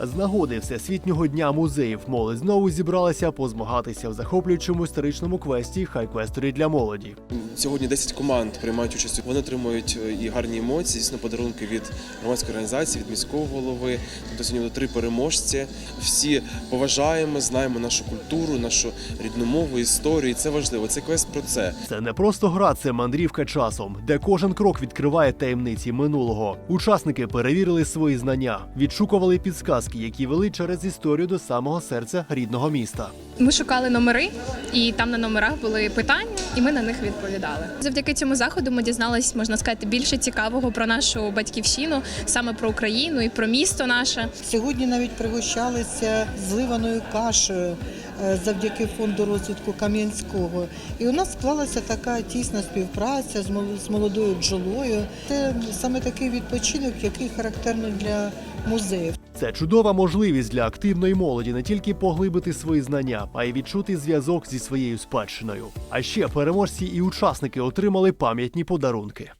З нагоди Всесвітнього дня музеїв молодь знову зібралася позмагатися в захоплюючому історичному квесті Хайквесторі для молоді. Сьогодні 10 команд приймають участь. Вони отримують е, і гарні емоції, звісно, подарунки від громадської організації, від міського голови. Тобто сьогодні три переможці. Всі поважаємо, знаємо нашу культуру, нашу рідну мову, історію. І це важливо. Це квест про це. Це не просто гра, це мандрівка часом, де кожен крок відкриває таємниці минулого. Учасники перевірили свої знання, відшукували підсказки, які вели через історію до самого серця рідного міста. Ми шукали номери, і там на номерах були питання, і ми на них відповідали. Завдяки цьому заходу ми дізнались, можна сказати, більше цікавого про нашу батьківщину, саме про Україну і про місто наше. Сьогодні навіть пригощалися зливаною кашею завдяки фонду розвитку Кам'янського. І у нас склалася така тісна співпраця з мол- молодою бджолою. Це саме такий відпочинок, який характерний для музеїв. Це чудова можливість для активної молоді не тільки поглибити свої знання, а й відчути зв'язок зі своєю спадщиною. А ще переможці і учасники отримали пам'ятні подарунки.